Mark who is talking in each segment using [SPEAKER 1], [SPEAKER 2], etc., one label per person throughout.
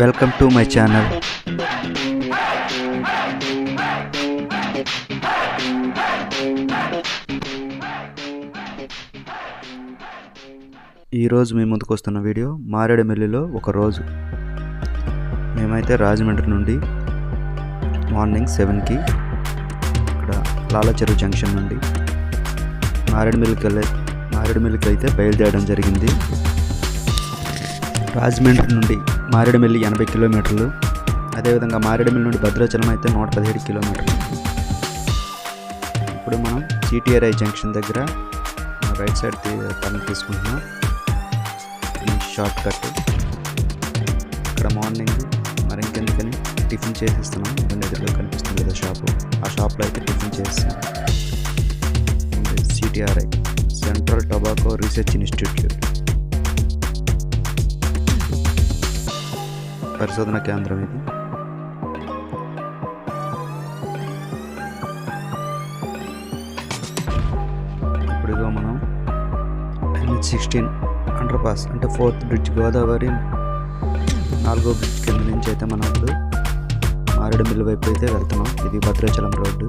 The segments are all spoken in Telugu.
[SPEAKER 1] Welcome to my channel. ఈరోజు మీ ముందుకు వస్తున్న వీడియో మారేడుమిల్లిలో ఒక రోజు. మేమైతే రాజమండ్రి నుండి మార్నింగ్ సెవెన్కి ఇక్కడ లాలచెరు జంక్షన్ నుండి మారేడుమిల్లికి వెళ్ళే మారేడుమిల్లికి అయితే బయలుదేరడం జరిగింది. రాజమండ్రి నుండి మారేడుమిల్లి ఎనభై కిలోమీటర్లు. అదేవిధంగా మారేడుమిల్లి నుండి భద్రాచలం అయితే నూట పదిహేడు కిలోమీటర్లు. ఇప్పుడు మనం సిటీఆర్ఐ జంక్షన్ దగ్గర రైట్ సైడ్ టర్న్ తీసుకుంటున్నాం. ఈ షార్ట్ కట్. ఇక్కడ మార్నింగ్ మరి ఇంకెందుకని టిఫిన్ చేసిస్తున్నాం. దగ్గరలో కనిపిస్తుంది కదా షాపు. ఆ షాప్లో అయితే టిఫిన్ చేస్తాం CTRI central tobacco research institute. పరిశోధన కేంద్రం ఇది. ఇప్పుడుగా మనం ఎన్హెచ్ సిక్స్టీన్ అండర్ పాస్ అంటే ఫోర్త్ బ్రిడ్జ్ గోదావరి నాలుగో బ్రిడ్జ్ కింద నుంచి అయితే మనం ఇప్పుడు మారేడుమిల్లి వైపు అయితే వెళ్తున్నాం. ఇది భద్రాచలం రోడ్డు.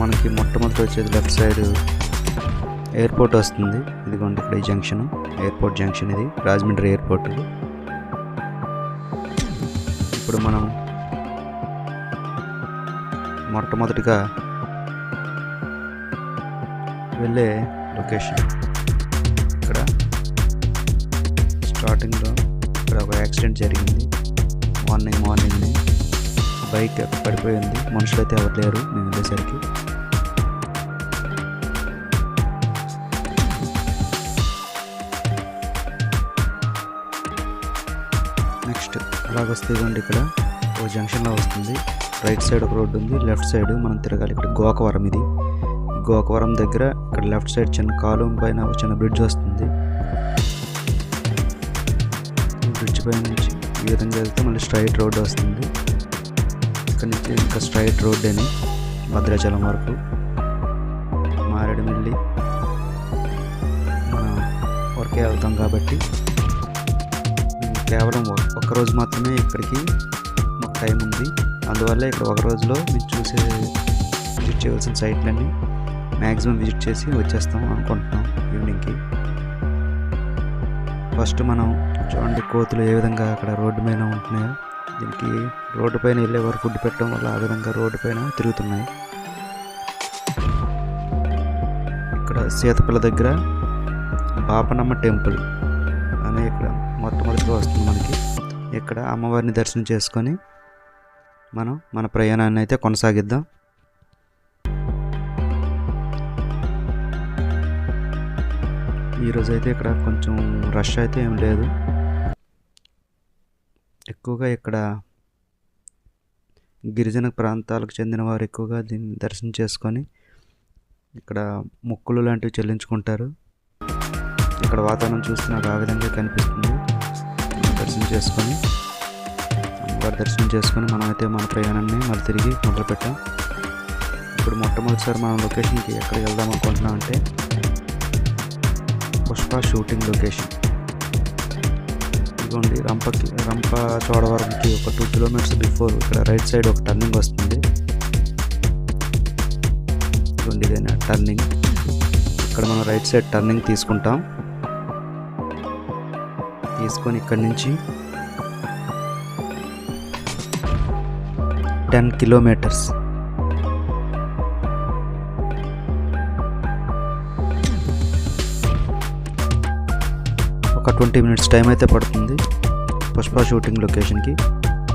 [SPEAKER 1] మనకి మొట్టమొదటి వచ్చేది లెఫ్ట్ సైడ్ ఎయిర్పోర్ట్ వస్తుంది. ఇదిగోండి ఇక్కడ ఈ జంక్షన్. ఎయిర్పోర్ట్ జంక్షన్ ఇది. రాజమండ్రి ఎయిర్పోర్ట్ ఇప్పుడు మనం మొట్టమొదటిగా వెళ్ళే లొకేషన్ ఇక్కడ. స్టార్టింగ్లో ఇక్కడ ఒక యాక్సిడెంట్ జరిగింది. మార్నింగ్ మార్నింగ్ బైక్ పడిపోయింది. మనుషులు అయితే ఎవరు లేరు. మేము వెళ్ళేసరికి బాగా వస్తే ఇవ్వండి ఇక్కడ. ఓ జంక్షన్లో వస్తుంది. రైట్ సైడ్ ఒక రోడ్డు ఉంది. లెఫ్ట్ సైడ్ మనం తిరగాలి. ఇక్కడ గోకవరం ఇది. గోకవరం దగ్గర ఇక్కడ లెఫ్ట్ సైడ్ చిన్న కాలువ పైన చిన్న బ్రిడ్జ్ వస్తుంది. బ్రిడ్జ్ పైన నుంచి ఈ విధంగా వెళ్తే మళ్ళీ స్ట్రైట్ రోడ్ వస్తుంది. ఇక్కడ నుంచి ఇంకా స్ట్రైట్ రోడ్ అని భద్రాచలం వరకు మారేడుమిల్లి మనం వరకే వెళ్తాం కాబట్టి కేవలం ఒక- రోజు మాత్రమే ఇక్కడికి మాకు టైం ఉంది. అందువల్ల ఇక్కడ ఒక రోజులో మీరు చూసే విజిట్ చేయవలసిన సైట్లన్నీ మ్యాక్సిమం విజిట్ చేసి వచ్చేస్తాం అనుకుంటున్నాం ఈవినింగ్కి ఫస్ట్ మనం చూడండి కోతులు ఏ విధంగా అక్కడ రోడ్డు పైన ఉంటున్నాయో. దీనికి రోడ్డు పైన వెళ్ళేవారు ఫుడ్ పెట్టడం వల్ల ఆ విధంగా రోడ్డు పైన తిరుగుతున్నాయి. ఇక్కడ సీతపల్ల దగ్గర పాపనమ్మ టెంపుల్. అనే ఇక్కడ మొట్టమొదటిగా వస్తుంది మనకి. ఇక్కడ అమ్మవారిని దర్శనం చేసుకొని మనం మన ప్రయాణాన్ని అయితే కొనసాగిద్దాం. ఈరోజు అయితే ఇక్కడ కొంచెం రష్ అయితే ఏం లేదు. ఎక్కువగా ఇక్కడ గిరిజన ప్రాంతాలకు చెందిన వారు ఎక్కువగా దీన్ని దర్శనం చేసుకొని ఇక్కడ మొక్కులు లాంటివి చెల్లించుకుంటారు. ఇక్కడ వాతావరణం చూస్తే నాకు ఆ విధంగా కనిపిస్తుంది. దర్శనం చేసుకొని అమ్మవారి దర్శనం చేసుకొని మనమైతే మన ప్రయాణాన్ని మళ్ళీ తిరిగి మొదలుపెట్టాం. ఇప్పుడు మొట్టమొదటిసారి మనం లొకేషన్కి ఎక్కడికి వెళ్దాం అనుకుంటున్నాం అంటే పుష్ప షూటింగ్ లొకేషన్. ఇదిగోండి రంపకి రంప చోడవరంకి ఒక టూ కిలోమీటర్స్ బిఫోర్ ఇక్కడ రైట్ సైడ్ ఒక టర్నింగ్ వస్తుంది. ఇదిగోండి ఇదేనా టర్నింగ్. ఇక్కడ మనం రైట్ సైడ్ టర్నింగ్ తీసుకుంటాం. తీసుకొని ఇక్కడి నుంచి టెన్ కిలోమీటర్స్. ఒక ట్వంటీ మినిట్స్ టైం అయితే పడుతుంది. పుష్ప షూటింగ్ లొకేషన్కి.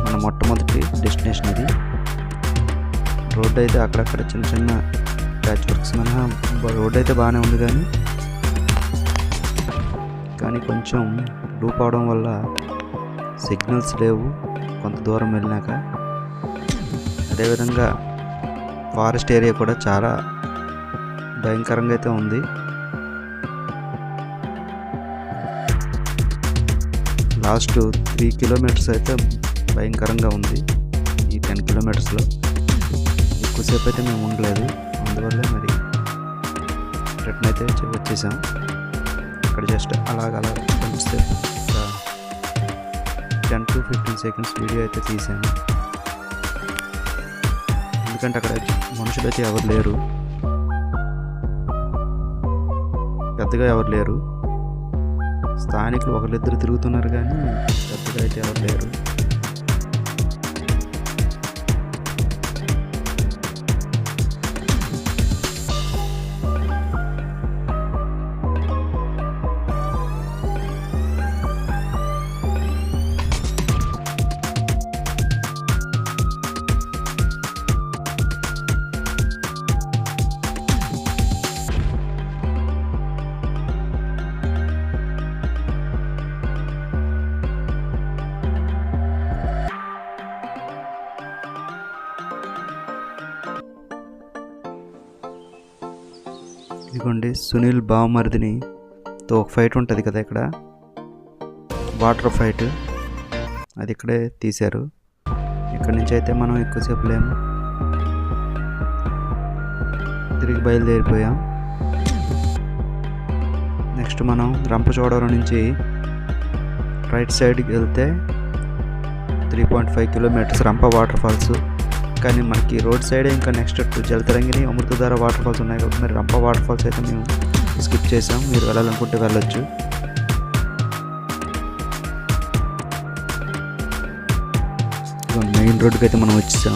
[SPEAKER 1] మన మొట్టమొదటి డెస్టినేషన్ ఇది. రోడ్ అయితే అక్కడక్కడ చిన్న చిన్న ప్యాచ్ వర్క్స్ మినహా రోడ్ అయితే బాగానే ఉంది కానీ కానీ కొంచెం లూప్ అవడం వల్ల సిగ్నల్స్ లేవు. కొంత దూరం వెళ్ళినాక. అదేవిధంగా ఫారెస్ట్ ఏరియా కూడా చాలా భయంకరంగా అయితే ఉంది. లాస్ట్ త్రీ కిలోమీటర్స్ అయితే భయంకరంగా ఉంది. ఈ టెన్ కిలోమీటర్స్లో ఎక్కువసేపు అయితే మేము ఉండలేదు. అందువల్ల మరి రిటర్న్ అయితే వచ్చేసాం. ఇక్కడ జస్ట్ అలాగ. అలా కనిపిస్తే ten to fifteen seconds video అయితే తీసాను. ఎందుకంటే అక్కడ మనుషులు అయితే ఎవరు లేరు. పెద్దగా ఎవరు లేరు. స్థానికులు ఒకరిద్దరు తిరుగుతున్నారు కానీ పెద్దగా అయితే ఎవరు లేరు. ఇదిగోండి సునీల్ బావమరిదిని తో ఒక ఫైట్ ఉంటుంది కదా ఇక్కడ. Water fight. అది ఇక్కడే తీశారు. ఇక్కడ నుంచి అయితే మనం ఎక్కువసేపు లేము తిరిగి బయలుదేరిపోయాం. నెక్స్ట్ మనం రంపచోడవరం నుంచి రైట్ సైడ్కి వెళ్తే three point five kilometres Rampa waterfalls. కానీ మనకి రోడ్ సైడ్ ఇంకా next Jalatarangini Amruthadhara water falls ఉన్నాయి కాబట్టి మరి రంప వాటర్ ఫాల్స్ అయితే మేము స్కిప్ చేసాం. మీరు వెళ్ళాలనుకుంటే వెళ్ళొచ్చు. మెయిన్ రోడ్కి అయితే మనం వచ్చేసాం.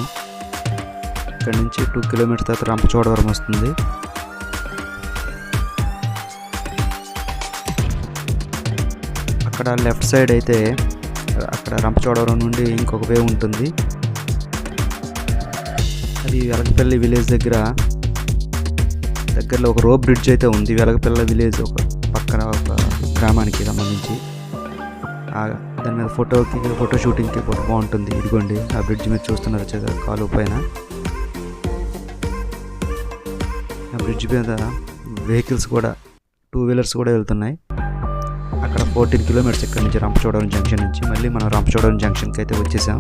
[SPEAKER 1] ఇక్కడ నుంచి టూ కిలోమీటర్స్ తర్వాత రంపచోడవరం వస్తుంది. అక్కడ లెఫ్ట్ సైడ్ అయితే అక్కడ రంపచోడవరం నుండి ఇంకొక వే ఉంటుంది. ఈ వెలగపల్లి విలేజ్ దగ్గర దగ్గరలో ఒక రోప్ బ్రిడ్జ్ అయితే ఉంది. వెలగపల్లి విలేజ్ ఒక పక్కన ఒక గ్రామానికి సంబంధించి. దాని మీద ఫోటోకి ఫోటో షూటింగ్కి బాగుంటుంది. ఇదిగోండి ఆ బ్రిడ్జ్ మీద చూస్తున్నారు చక్కగా కాలు పైన. ఆ బ్రిడ్జ్ మీద వెహికల్స్ కూడా టూ వీలర్స్ కూడా వెళ్తున్నాయి. అక్కడ ఫోర్టీన్ కిలోమీటర్స్ ఇక్కడ నుంచి రంపచోడవరం జంక్షన్ నుంచి మళ్ళీ మనం రంపచోడవరం జంక్షన్కి అయితే వచ్చేసాం.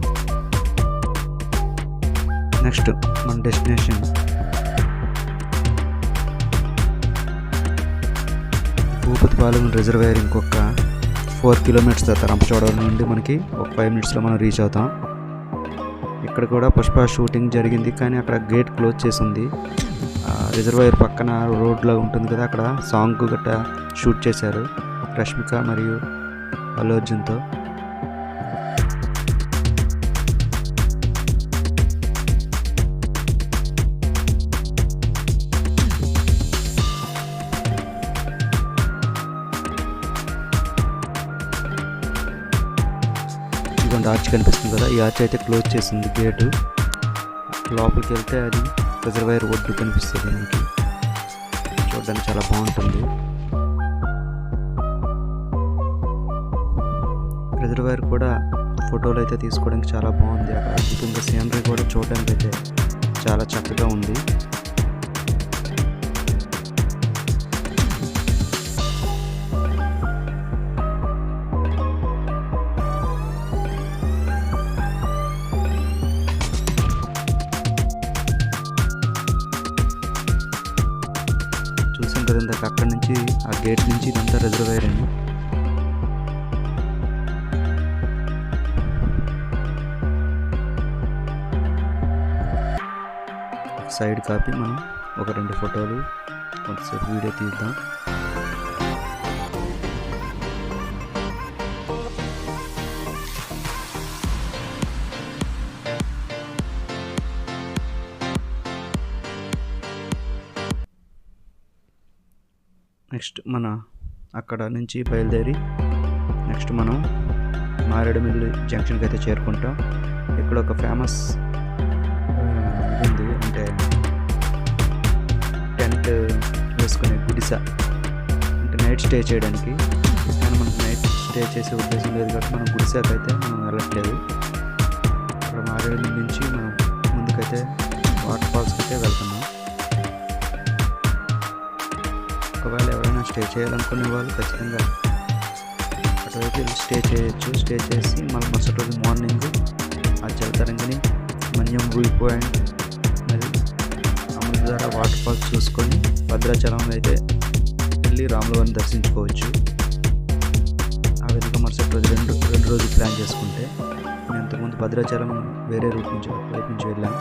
[SPEAKER 1] నెక్స్ట్ మన డెస్టినేషన్. భూపతిపాలెం రిజర్వేర్ ఇంకొక ఫోర్ కిలోమీటర్స్ రంపచోడవరం నుండి మనకి ఒక ఫైవ్ మినిట్స్లో మనం రీచ్ అవుతాం. ఇక్కడ కూడా పుష్ప షూటింగ్ జరిగింది కానీ అక్కడ గేట్ క్లోజ్ చేసి ఉంది రిజర్వాయర్ పక్కన రోడ్లో ఉంటుంది కదా అక్కడ సాంగ్ గట్ట షూట్ చేశారు రష్మిక మరియు అల్లు అర్జున్తో. ఇదిగోండి ఆర్చ్ కనిపిస్తుంది కదా ఈ ఆర్చ్ అయితే క్లోజ్ చేసింది గేటు లోపలికి వెళ్తే అది రిజర్వాయర్ ఒడ్డు కనిపిస్తుంది మనకి. చూడడానికి చాలా బాగుంటుంది. రిజర్వాయర్ కూడా ఫోటోలు అయితే తీసుకోవడానికి చాలా బాగుంది. అక్కడ అద్భుతంగా సీనరీ కూడా చూడడానికి అయితే చాలా చక్కగా ఉంది. ఉంటుంది ఇందాక అక్కడి నుంచి ఆ గేట్ నుంచి ఇదంతా రిజర్వాయర్ అండి. సైడ్ కాపీ మనం ఒక రెండు ఫోటోలు కొంతసేపు వీడియో తీద్దాం. నెక్స్ట్ మన అక్కడ నుంచి బయలుదేరి నెక్స్ట్ మనం మారేడుమిల్లి జంక్షన్కి అయితే చేరుకుంటాం. ఇక్కడ ఒక ఫేమస్ ఉంది. అంటే టెంట్ వేసుకునే గుడిస. అంటే నైట్ స్టే చేయడానికి. కానీ మనకు నైట్ స్టే చేసే ఉద్దేశం లేదు కాబట్టి మనం గుడిసాకి అయితే మనం వెళ్ళట్లేదు. అక్కడ మారేడుమిల్లి నుంచి మనం ముందుకైతే వాటర్ ఫాల్స్కి అయితే వెళ్తున్నాం. ఒకవేళ ఎవరైనా స్టే చేయాలనుకునే వాళ్ళు ఖచ్చితంగా అటువైపు వెళ్ళి స్టే చేయొచ్చు. స్టే చేసి మళ్ళీ మరుసటి రోజు మార్నింగ్ ఆ జలతరంగిని మన్యం వ్యూ పాయింట్ మరి అమృతధార వాటర్ ఫాల్స్ చూసుకొని భద్రాచలం అయితే వెళ్ళి రాములవారిని దర్శించుకోవచ్చు. ఆ విధంగా మరుసటి రోజు రెండు రెండు రోజులు ప్లాన్ చేసుకుంటే నేను ఇంతకుముందు భద్రాచలం వేరే రూట్ నుంచి వైపు నుంచి వెళ్ళాం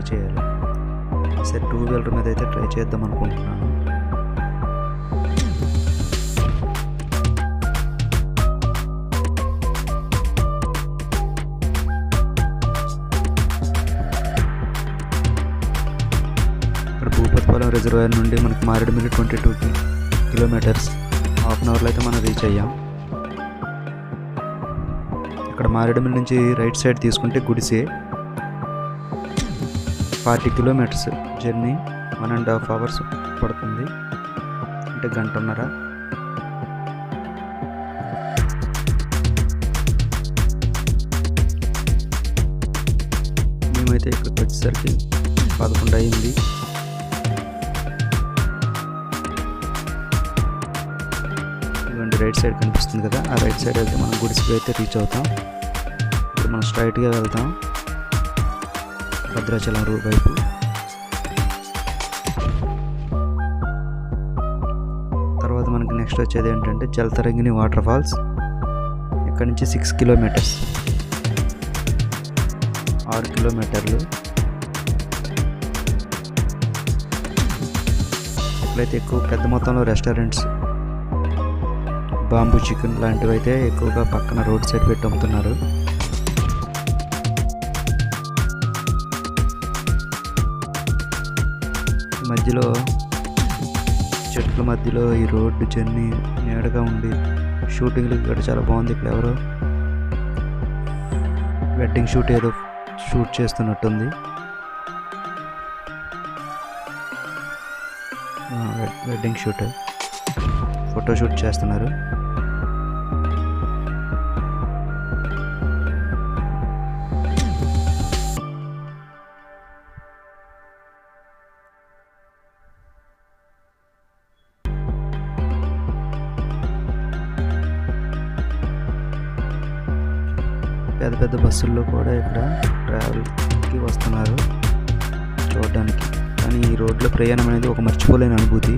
[SPEAKER 1] ట్రై చేయాలి. సరే టూ వీలర్ మీద అయితే ట్రై చేద్దాం అనుకుంటున్నాను. ఇక్కడ భూపతిపాలెం రిజర్వాయర్ నుండి మనకి Maredumilli twenty two kilometres half an అవర్లో అయితే మనం రీచ్ అయ్యాం. ఇక్కడ మారేడుమిల్లి నుంచి రైట్ సైడ్ తీసుకుంటే Gudise. Forty kilometres journey one and half hours పడుతుంది. అంటే గంటన్నర. మేమైతే ఇక్కడికి వచ్చేసరికి పదకొండు అయింది. ఇటువంటి రైట్ సైడ్ కనిపిస్తుంది కదా. ఆ రైట్ సైడ్ వెళ్తే మనం గుడిసికి అయితే రీచ్ అవుతాం. ఇప్పుడు మనం స్ట్రైట్గా వెళ్తాం. భద్రాచలం రూ వైపు. తర్వాత మనకి నెక్స్ట్ వచ్చేది ఏంటంటే జలతరంగిణి వాటర్ ఫాల్స్. ఇక్కడ నుంచి సిక్స్ కిలోమీటర్స్. ఆరు కిలోమీటర్లు. ఇప్పుడైతే ఎక్కువ పెద్ద మొత్తంలో రెస్టారెంట్స్. బాంబు చికెన్ లాంటివి అయితే ఎక్కువగా పక్కన రోడ్ సైడ్ పెట్టి అమ్ముతున్నారు. మధ్యలో చెట్ల మధ్యలో ఈ రోడ్డు జర్నీ నీడగా ఉండి షూటింగ్లు ఇక్కడ చాలా బాగుంది. ఇక్కడ ఎవరో వెడ్డింగ్ షూట్ ఏదో షూట్ చేస్తున్నట్టుంది. ఆ, వెడ్డింగ్ షూట్. ఫోటో షూట్ చేస్తున్నారు. బస్సుల్లో కూడా ఇక్కడ ట్రావెల్కి వస్తున్నారు చూడడానికి. కానీ ఈ రోడ్లో ప్రయాణం అనేది ఒక మర్చిపోలేని అనుభూతి.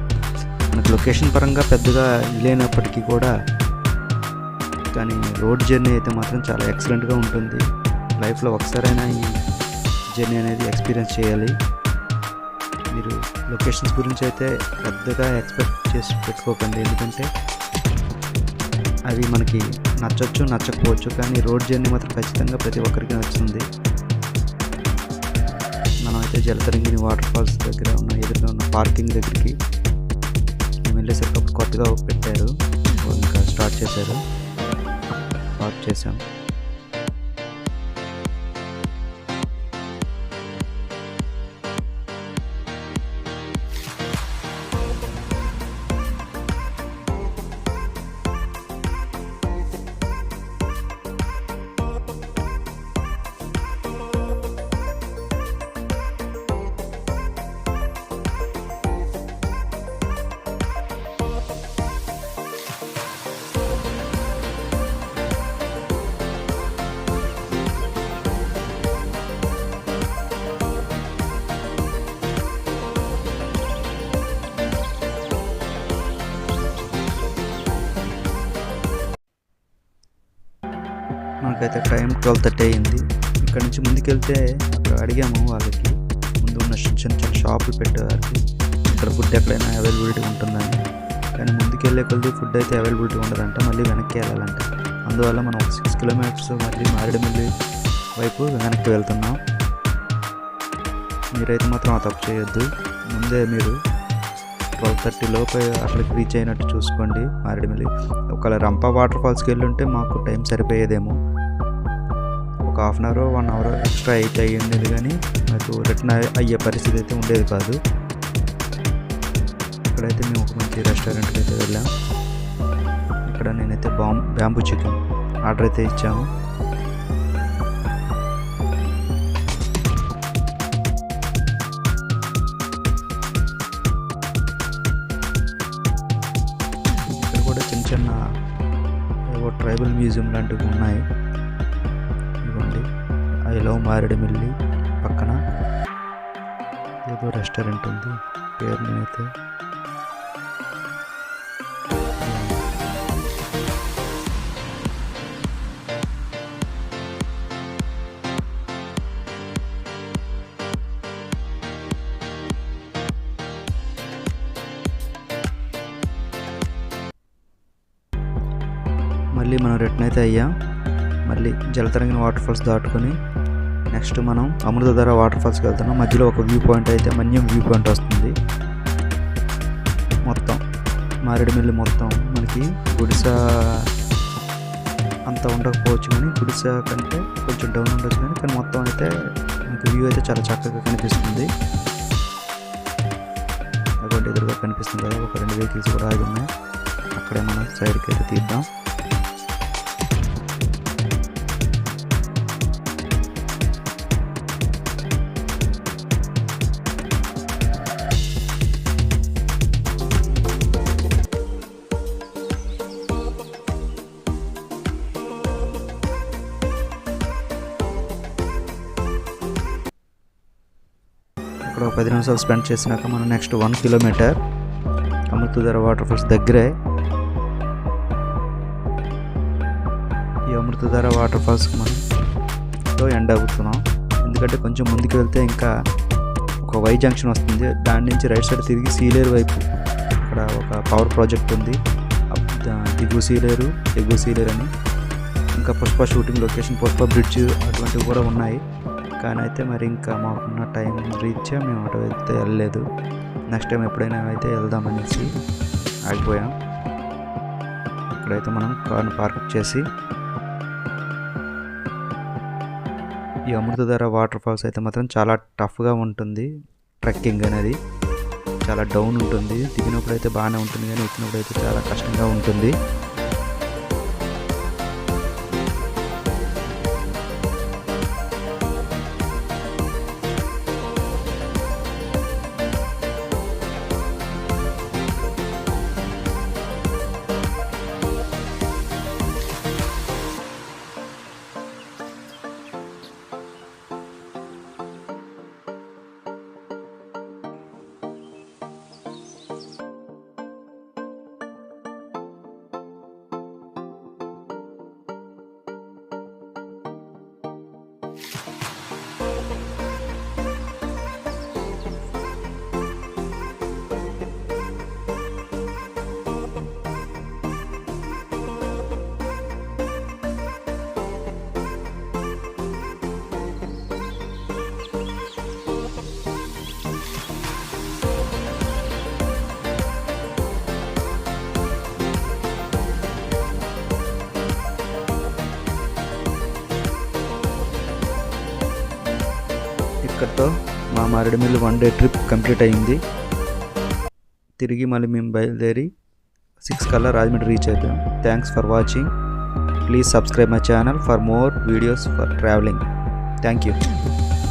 [SPEAKER 1] మనకు లొకేషన్ పరంగా పెద్దగా లేనప్పటికీ కూడా కానీ రోడ్ జర్నీ అయితే మాత్రం చాలా ఎక్సలెంట్గా ఉంటుంది. లైఫ్లో ఒకసారైనా ఈ జర్నీ అనేది ఎక్స్పీరియన్స్ చేయాలి. మీరు లొకేషన్స్ గురించి అయితే పెద్దగా ఎక్స్పెక్ట్ చేసి పెట్టుకోకండి. ఎందుకంటే అవి మనకి నచ్చొచ్చు నచ్చకపోవచ్చు కానీ రోడ్ జర్నీ మాత్రం ఖచ్చితంగా ప్రతి ఒక్కరికి నచ్చుతుంది. మనం అయితే జలతరంగిని వాటర్ ఫాల్స్ దగ్గర ఉన్న ఎదురుగా ఉన్న పార్కింగ్ దగ్గరికి మేము వెళ్ళేసరికి కొత్తగా పెట్టారు. ఇంకా స్టార్ట్ చేశారు. పార్క్ చేసాం మనకైతే టైం ట్వెల్వ్ థర్టీ అయింది. ఇక్కడ నుంచి ముందుకెళ్తే అక్కడ అడిగాము వాళ్ళకి. ముందు ఉన్న చిన్న చిన్న చిన్న షాపులు పెట్టేవారికి. ఇక్కడ ఫుడ్ ఎక్కడైనా అవైలబిలిటీ ఉంటుందని. కానీ ముందుకెళ్ళే కొద్ది ఫుడ్ అయితే అవైలబిలిటీ ఉండదంట. మళ్ళీ వెనక్కి వెళ్ళాలంట. అందువల్ల మనం ఒక సిక్స్ కిలోమీటర్స్ మళ్ళీ మారేడుమిల్లి వైపు వెనక్కి వెళ్తున్నాం. మీరైతే మాత్రం ఆ తప్పు చేయొద్దు. ముందే మీరు ట్వెల్వ్ థర్టీ లోపు అక్కడికి రీచ్ అయినట్టు చూసుకోండి మారేడుమిల్లి. ఒకవేళ రంపా వాటర్ ఫాల్స్కి వెళ్ళి ఉంటే మాకు టైం సరిపోయేదేమో. ఒక half an hour one hour extra అయితే అయ్యింది కానీ నాకు రిటర్న్ అయ్యే పరిస్థితి అయితే ఉండేది కాదు. ఇక్కడైతే మేము ఒక మంచి రెస్టారెంట్కి అయితే వెళ్ళాం. ఇక్కడ నేనైతే బాం బ్యాంబూ చికెన్ ఆర్డర్ అయితే ఇచ్చాము. ఇక్కడ కూడా చిన్న చిన్న ట్రైబల్ మ్యూజియం లాంటివి ఉన్నాయి. మారేడుమిల్లి పక్కన ఏదో రెస్టారెంట్ ఉంది. పేరు నేనైతే మళ్ళీ మనం రిటర్న్ అయితే అయ్యాం. మళ్ళీ జలతరంగిన వాటర్ ఫాల్స్ దాటుకొని నెక్స్ట్ మనం అమృతధార వాటర్ ఫాల్స్కి వెళ్తున్నాం. మధ్యలో ఒక వ్యూ పాయింట్ అయితే మన్యం వ్యూ పాయింట్ వస్తుంది. మొత్తం మారేడుమిల్లి మొత్తం మనకి గుడిస అంత ఉండకపోవచ్చు కానీ గుడిస కంటే కొంచెం డౌన్ ఉండొచ్చు కానీ కానీ మొత్తం అయితే మనకి వ్యూ అయితే చాలా చక్కగా కనిపిస్తుంది. అటువంటి ఎదురుగా కనిపిస్తుంది కదా ఒక రెండు వెహికల్స్ కూడా ఆగి ఉన్నాయి. అక్కడే మనం సైడ్కి అయితే తీద్దాం. అక్కడ ఒక పది నిమిషాలు స్పెండ్ చేసినాక మనం next one kilometre Amruthadhara waterfalls దగ్గరే ఈ అమృతధార వాటర్ ఫాల్స్కి మనం తో ఎండ్ అవుతున్నాం. ఎందుకంటే కొంచెం ముందుకు వెళ్తే ఇంకా ఒక వై జంక్షన్ వస్తుంది. దాని నుంచి రైట్ సైడ్ తిరిగి సీలేరు వైపు అక్కడ ఒక పవర్ ప్రాజెక్ట్ ఉంది. దిగు దిగువ సీలేరు ఎగువ సీలేరు అని. ఇంకా Pushpa shooting location Pushpa bridge అటువంటివి కూడా ఉన్నాయి. కానీ అయితే మరి ఇంకా మాకున్న టైం రీచ్ మేము అటు అయితే వెళ్ళలేదు. నెక్స్ట్ టైం ఎప్పుడైనా అయితే వెళ్దామనేసి ఆగిపోయాం. ఇక్కడైతే మనం కార్ని పార్క్ చేసి ఈ అమృతధార వాటర్ ఫాల్స్ అయితే మాత్రం చాలా టఫ్గా ఉంటుంది. ట్రెక్కింగ్ అనేది చాలా డౌన్ ఉంటుంది. దిగినప్పుడు అయితే బాగానే ఉంటుంది కానీ ఎక్కినప్పుడు అయితే చాలా కష్టంగా ఉంటుంది. Maredumilli one day trip complete అయింది. తిరిగి మళ్ళీ మేము బయలుదేరి సిక్స్ కల్లా రాజమండ్రి రీచ్ అయిపోయాం thanks for watching please subscribe my channel for more videos for travelling thank you